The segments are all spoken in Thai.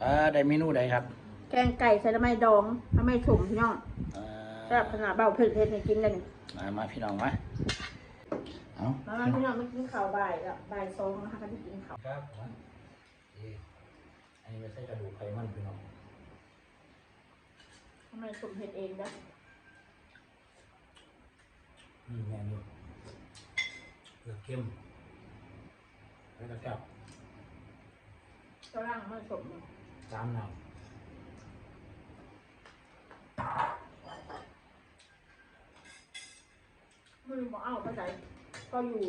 เออได้เมนูใดครับแกงไก่ใส่ละไม้ดองละไม้ถุ่มพี่น้องเอ่แซ่บขนาดเบาเผ็ดเผ็ดให้กินเลยนี่มามาพี่น้องมาเอาแล้วพี่น้องไม่กินข้าวบ่ายแล้วบ่ายสองนะคะก็จะกินข้าวครับอันนี้ไม่ใช่กระดูกไขมันพี่น้องทำไมถุ่มเผ็ดเองนะนี่แม่นี่เกลือเข้มแล้วก็กับกระร่างไม่ถุ่มจามน้ไม่ รู้บอกเอาเข้าใจก็อยู่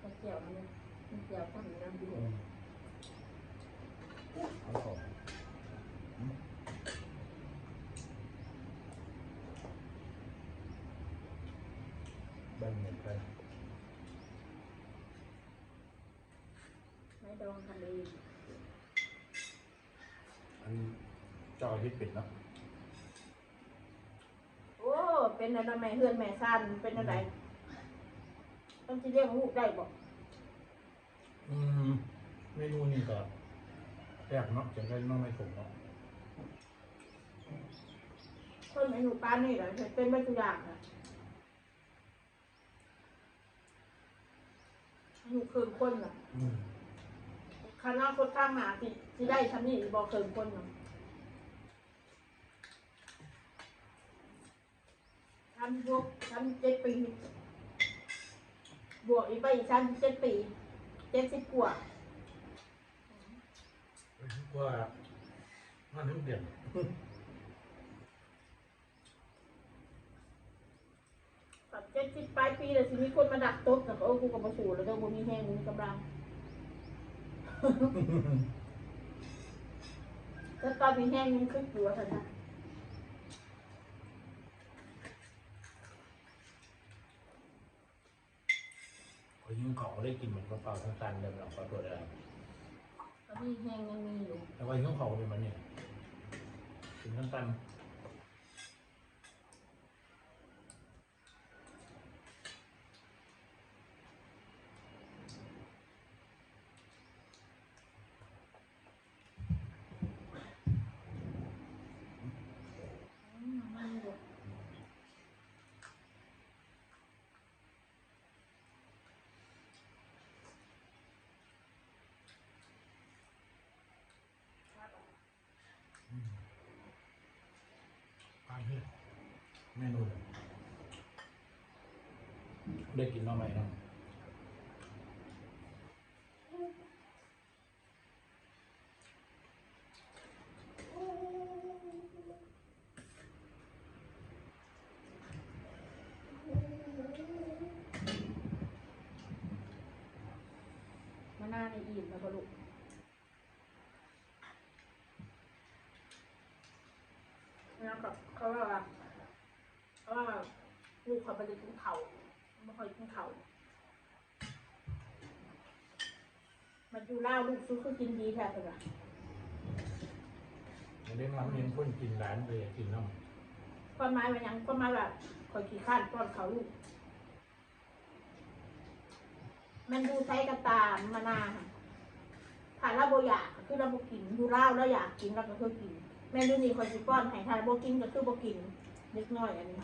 ก็เกี่ยวนี่มัน เกี่ยวข้าวเหนียวน้ำดีำอืมเอาของอืมเบิ่งเหมือนกันไม้ดองทะเลอันจอยที่ปิดเนาะโอ้ เป็นอะไรแม่เฮือนแม่ซ่านเป็นอะไรต้องจะเรียกลูกได้บอกอืมเมนูนี้ก็แซ่บเนาะจังได้น้องไม่ขมเนาะคนเมนูป้านนี่เหรอเป็นไม่ทุกอย่างนะอยู่เคินคนน่ะอืม คณะคนข้างหาที่ที่ได้ชั้นนี่บอกเคินคนน่ะชั้นบวกชั้นเจ็ดปี บวกอีกไปอีกชั้นเจ็ดปีเจ็ดสิบกว่าว่ามันถึงเด่นแบบเจ็ดสิบปลายปีเลยสิมีคนมาดักตุ๊กแต่ก็เออกูกับมาสู่แล้วเจ้าบ่มีแห้งบ่มีกำลัง แล้วตอนมีแห้งยังขึ้นอยู่ว่าท่านนะพอยิ่งเกาะได้กินเหมือนกระเป๋าสั้นๆเลยเราขอตัวได้ตอนนี้แห้งยังมีอยู่แต่ว่ายิ่งเกาะเป็นมันเนี่ยกินสั้น อืมมันอยู่ ๆปลาเพื่อ เมนูเลยได้กินน้องใหม่เนาะมาหน้าในอีกแล้วก็ลูกแล้วก็เขาว่า เขาว่าลูกเขาไปจะกินเขาไม่ค่อยกินเขามันอยู่ล่าวลูกซื้อคือกินดีแท้เลยอะไม่ได้มาเห็นคนกินร้านเลยอยากกินน้องความหมายมันยังความหมายแบบคอยขี้ข้านป้อนเขาลูก มันดูใช้กระตามมานาค่ะถ้าเราโบอยากก็คือเราโบกินดูเล่าวแล้วอยากกินเราก็คือกินแม่ดูนี่คอยสิป้อนให้ถ้าโบกินก็คือโบกิน เล็กน้อยอันนี้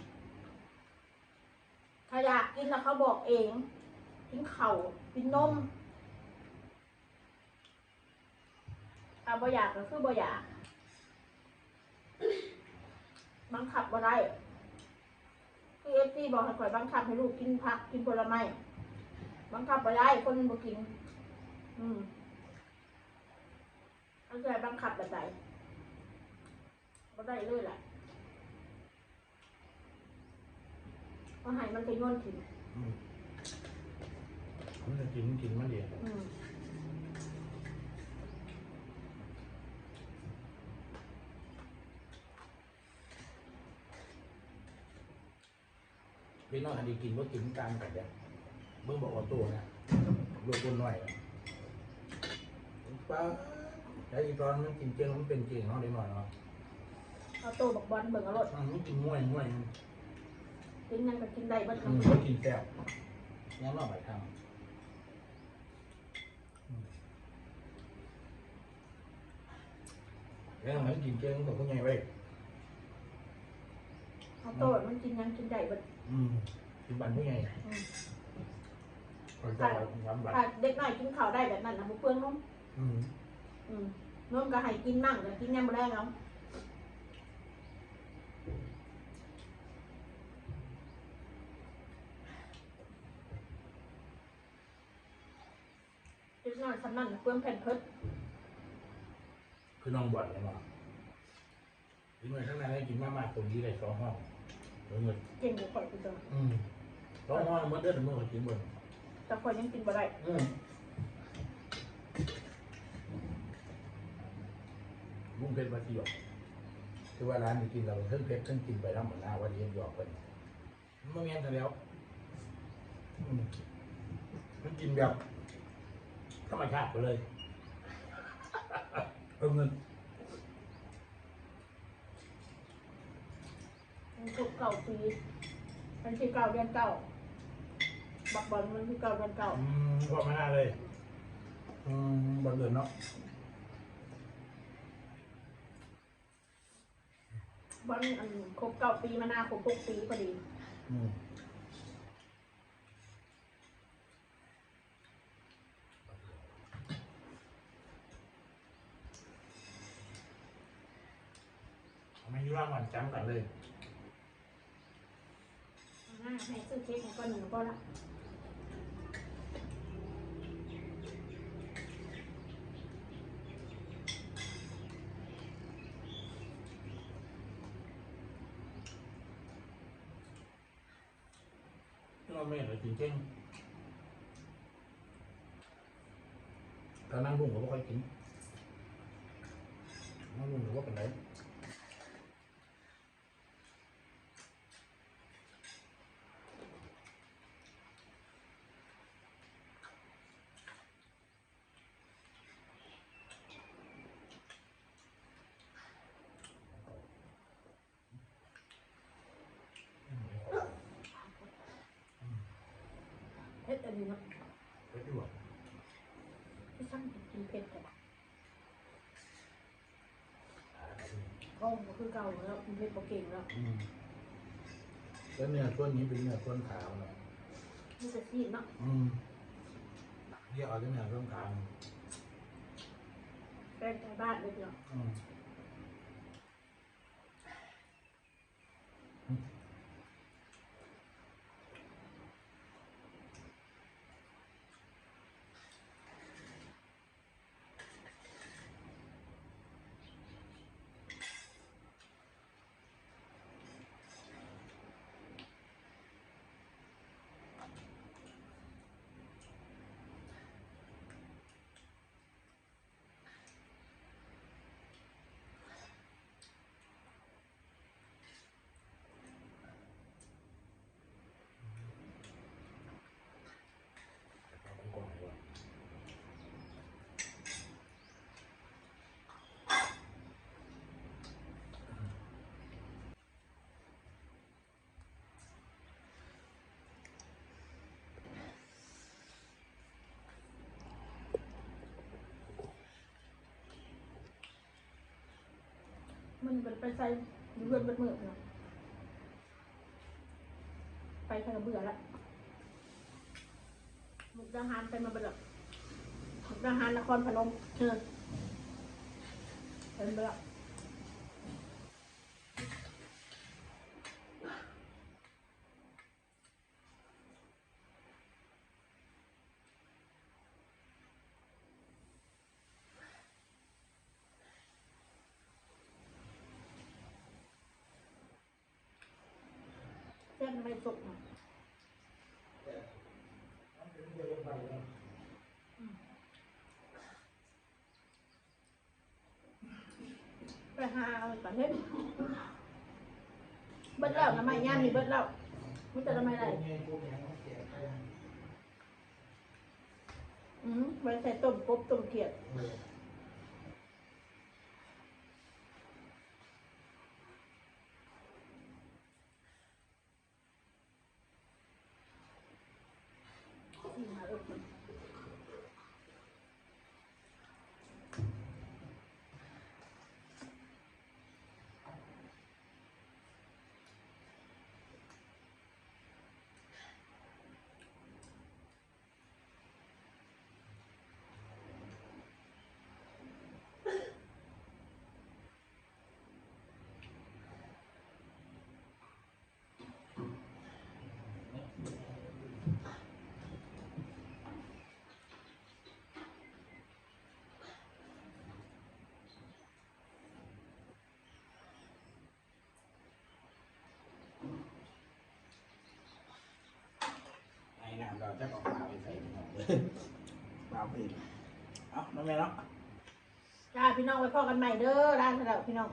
ถ้าอยากกินแล้วเขาบอกเอง กินเข่ากินนมถ้าบ่อยากก็คือบ่อยากบังคับบ่ได้คือเอฟซีบอกให้ข่อยบังคับให้ลูกกินผักกินผลไม้บังคับบ่ได้คนบ่กิน อืมเอาใจบังคับแบบใดบ่ได้เลยแหละ เพราะให้มันไปโย่นถิ่นอืมมันจะกินกินมันเดียวอืมพี่น้องอันนี้กินว่ากินกลางกันเนี่ยเมื่อบอกว่าตัวนะลูกคนหน่อยอะป้าแต่อีตอนมันกินเจงมันเป็นเจงเนาะเดี๋ยวหน่อยเนาะเอาโตบักบอลเบิ่งเอารถ มันไม่กินม้วยม้วยมัน กินยังก็กินได้เบ้างอืมกินแก้วยังรอบไปทำแล้วมันกินเจ้งกับพวกไงไปข้าวโตดมันกินยังกินได้บ้างอืมกินบันไม่ไงคอยใจน้ำบันเด็กหน่อยกินข้าวได้แบบนั้นนะพวกเพื่อนน้องอืมอืมน้องก็ให้กินมั่งแต่กินยังไม่ได้เนาะ ด็กน้อยสำนันเพื่อนแผ่นเพิดคือน้องบอดเลยมั้งกินไปข้างในได้กินมากๆตรงนี้ได้สองห้องเหมือนเงินเก่งกว่าข่อยกูจังอืมสองห้องมันเดือดเมื่อกี้กินบนแต่ข่อยยังกินบ่ได้อืมมุ้งเพชรมาที่หยอกคือว่าร้านนี้กินเราเพิ่งเพชรเพิ่งกินไปทั้งหมดหน้าวันนี้หยอกไปมันไม่แม่นกันแล้วอืมมันกินแบบ ธรรมชาติไปเลยเออเงินมันถูกเก่าปีมันที่เก่าเดือนเก่าบักบอลมันที่เก่าเดือนเก่าอืมพอมาหน้าเลย อืมบังเอิญเนาะบอลอันครบเก่าปีมาหน้าครบหกปีพอดี อืม ไม่ยุ่งมันจำกันเลยหน้าให้ซื้อเค้กให้ก้อนหนึ่งก็ละ เราไม่เหรอจริงจริงตอนนั่งลุงก็ไม่ค่อยกินนั่งลุงก็ว่าเป็นไรอืม เผ็ดอันนี้เนาะไปที่หัวที่ช่างกินเผ็ดแต่อ่าอืมก็คือเก่าแล้วกินเผ็ดก็เก่งแล้วอืมแล้วเนื้อส่วนนี้เป็นเนื้อส่วนขาวเนาะนี่จะซีดเนาะอืมเรียกเอาเนื้อส่วนขาวแป้งใจบ้านเลยเนาะอืม มันเป็นไปใส่เลือดเบิดมือเนาะไปใส่กระเบื่อละมุกดาหารไปมาเบิดละมุกดาหารนครพนมเชิญเป็นเบื่อ เส้นไม่สุกนะไปหาเอาประเทศเบิดแล้วน้ำไม้ย่างมีเบิดแล้วมันจะทำไมไรอืมไว้ใส่ต้มกบต้มเขียด จะบอกมาไปใส่ปล่าไปเอาน้องแม่เนาะ จ้าพี่น้องไปพ่อกันใหม่เด้อร้านเราพี่น้อง